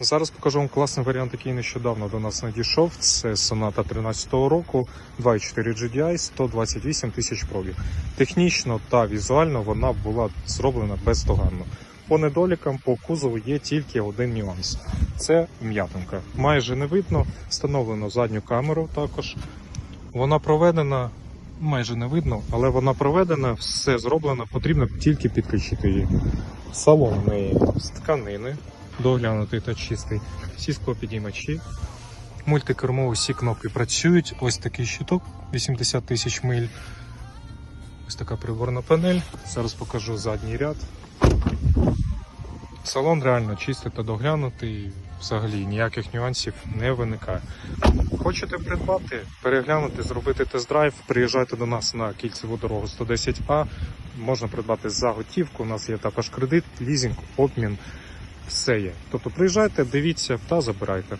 Зараз покажу вам класний варіант, який нещодавно до нас надійшов. Це Sonata 13-го року, 2.4 GDI, 128 тисяч пробіг. Технічно та візуально вона була зроблена бездоганно. По недолікам по кузову є тільки один нюанс: це м'ятинка. Майже не видно, встановлено задню камеру також. Вона проведена, майже не видно, але вона проведена, все зроблено, потрібно тільки підключити її. Салон неї з тканини, доглянутий та чистий, всі склопідіймачі. Мультикермо, усі кнопки працюють. Ось такий щиток 80 тисяч миль. Ось така приборна панель. Зараз покажу задній ряд. Салон реально чистий та доглянутий. Взагалі ніяких нюансів не виникає. Хочете придбати, переглянути, зробити тест-драйв, приїжджайте до нас на кільцеву дорогу 110А. Можна придбати за готівку. У нас є також кредит, лізинг, обмін. Все є. Тобто приїжджайте, дивіться та забирайте.